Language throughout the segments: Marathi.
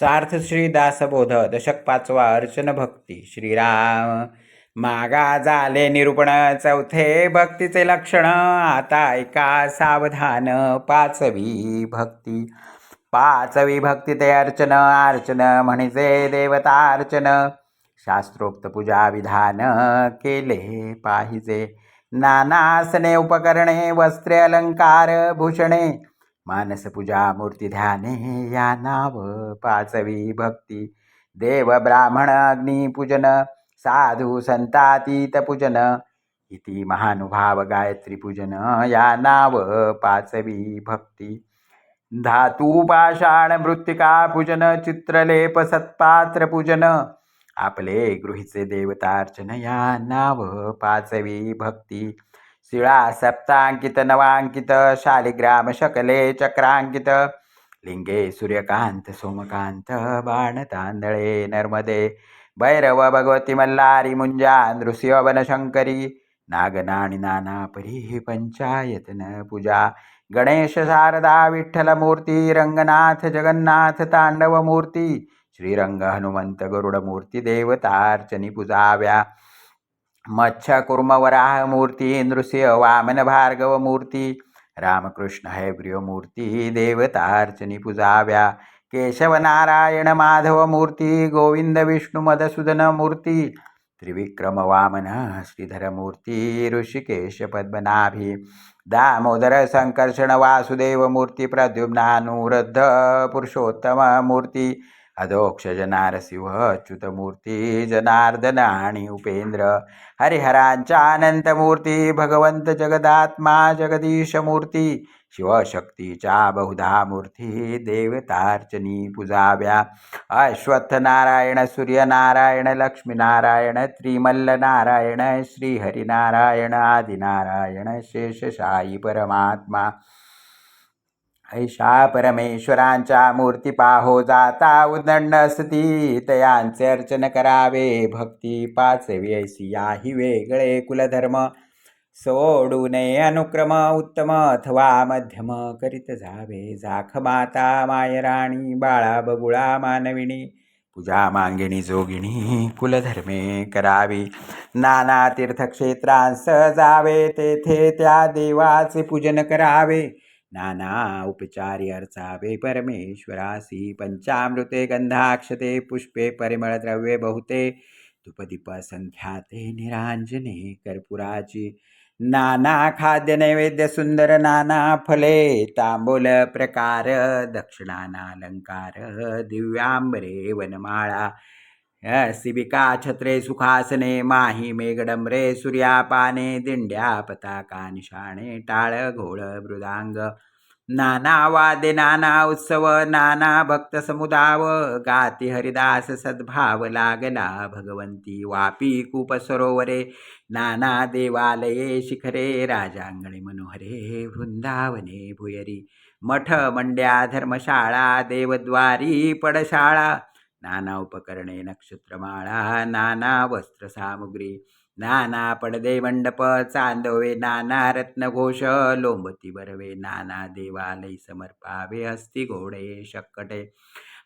सार्थ श्री दासबोध दशक पाचवा अर्चन भक्ती श्रीराम. मागा झाले निरूपण चौथे भक्तीचे लक्षण आता ऐका सावधान पाचवी भक्ती. पाचवी भक्ती ते अर्चन अर्चन म्हणजे देवता अर्चन. शास्त्रोक्त पूजा विधान केले पाहिजे. नानासने उपकरणे वस्त्रे अलंकार भूषणे मानसपूजा मूर्ती ध्याने या नाव पाचवी भक्ती। देव ब्राह्मण अग्निपूजन साधू संतातीत पूजन इति महानुभाव गायत्री पूजन या नाव पाचवी भक्ती। धातू पाषाण मृत्तिका पूजन चित्रलेप सत्पात्र पूजन आपले गृहीचे देवतार्चन या नाव पाचवी भक्ती। शिळा सप्तांकित नवांकित शालिग्राम शकले चक्रांकित लिंगे सूर्यकांत सोमकांत बाण तांदळे नर्मदे भैरव भगवती मल्लारी मुंजा नृसिंह वनशंकरी नागनाणी नाना परी पंचायतन पूजा गणेश शारदा विठ्ठल मूर्ती रंगनाथ जगन्नाथ तांडव मूर्ती श्रीरंग हनुमंत गरुड मूर्ती देवतार्चनी पूजाव्या मच्छकुर्मवराहमूर्तिः नृसिंह वामनभार्गवमूर्तिः रामकृष्ण प्रियमूर्तिः देवतार्चनी पूजाव्या केशवनारायणमाधवमूर्तिः गोविन्दविष्णुमधुसूदनमूर्तिः त्रिविक्रमवामनः श्रीधरमूर्तिः ऋषिकेशपद्मनाभि दामोदरसङ्कर्षणवासुदेवमूर्ति प्रद्युम्नानुरुद्धपुरुषोत्तममूर्ति मूर्ती त्रिविक्रम वामन श्रीधर मूर्ती अच्युतमूर्ती जनार्दन आणि उपेंद्र. हरिहरांच्या अनंत मूर्ती भगवंत जगदात्मा जगदीश मूर्ती शिवशक्तीच्या बहुधा मूर्ती देवतार्चनी पूजाव्या अश्वत्थ नारायण सूर्यनारायण लक्ष्मीनारायण त्रिमल्ल नारायण श्रीहरिनारायण आदिनारायण शेषशायी परमात्मा ऐशा परमेश्वरांच्या मूर्ती पाहो जाता. उदंड असती तयांचे अर्चन करावे. भक्ती पाचवी ऐसी याही वेगळे कुलधर्म. सोडू नये अनुक्रम उत्तम अथवा मध्यम करीत जावे. जाख माता मायराणी बाळा बगुळा मानविणी पूजा मांगिणी जोगिणी कुलधर्मे करावी. नाना तीर्थक्षेत्रांस जावे. तेथे त्या देवाचे पूजन करावे. नाना उपचारी अर्चावे परमेश्वरासी पंचामृते गंधाक्षते पुष्पे परिमळद्रव्ये बहुते धुपदीप संख्याते निरांजने कर्पुराची नाना खाद्य नैवेद्य सुंदर नाना फले तांबूल प्रकार दक्षिणानालंकार दिव्यांबरे वनमाळा शिबिका छत्रे सुखासने माही मेघडंबरे सूर्यापाने दिंड्या पताका निशाणे टाळ घोळ मृदांग. नाना वादे नाना उत्सव नाना भक्त समुदाव. गाती हरिदास सद्भाव लागला भगवंती वापी कूप सरोवरे. नाना देवालये शिखरे राजांगणे मनोहरे वृंदावने भुयरी. मठ मंड्या धर्मशाळा देवद्वारी पडशाळा. नाना उपकरणे नक्षत्रमाळा नाना वस्त्रसामुग्री नाना पडदे मंडप चांदवे नाना रत्नघोष लोंबती बरवे नाना देवालय समर्पावे हस्ती घोडे शक्कटे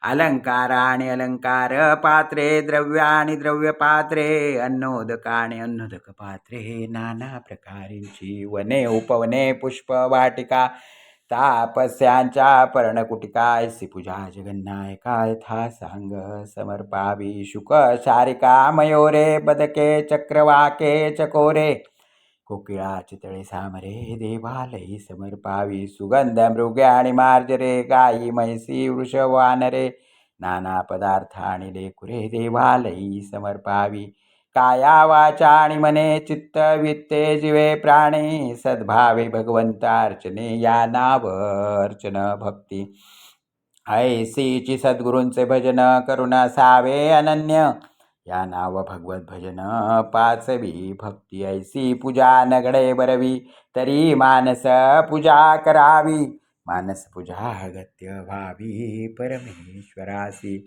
अलंकार आणि अलंकार पात्रे द्रव्य आणि द्रव्य पात्रे अन्नोदक आणि अन्नोदक पात्रे नाना प्रकारांची वने उपवने पुष्प वाटिका तापस्यांच्या पर्णकुटिका सिपुजा पूजा था सांग समर्पावी शुक शारिका मयोरे बदके चक्रवाके चकोरे कोकिळा चितळे सामरे देवालयी समर्पावी सुगंध मृगे आणि मार्जरे गायी म्हैसी वृष वानरे नाना पदार्थ आणि लेकुरे देवालयी समर्पावी काया वाचा आणि मने चित्त वित्ते जीवे प्राणी सद्भावे भगवंतार्चने या नाव अर्चन भक्ती ऐसीची सद्गुरूंचे भजन करुणा सावे अनन्य या नाव भगवत भजन पाचवी भक्ती. ऐसी पूजा नगडे बरवी तरी मानस पूजा करावी. मानस पूजा गत्य व्हावी परमेश्वरासी.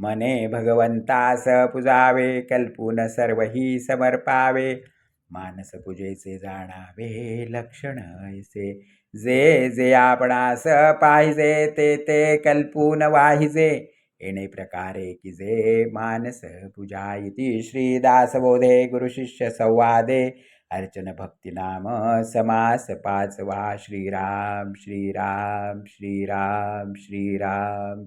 मने भगवंतास पुजावे कल्पून सर्वही समर्पावे. मानस पूजेचे जाणावे लक्षण ऐसे. जे जे आपणास पाहिजे ते ते कल्पून वाहिजे. येणे प्रकारे की जे मानस पूजा इति श्रीदासबोधे गुरुशिष्य संवादे. अर्चन भक्तिनाम समास पाचवा. श्रीराम श्रीराम श्रीराम श्रीराम.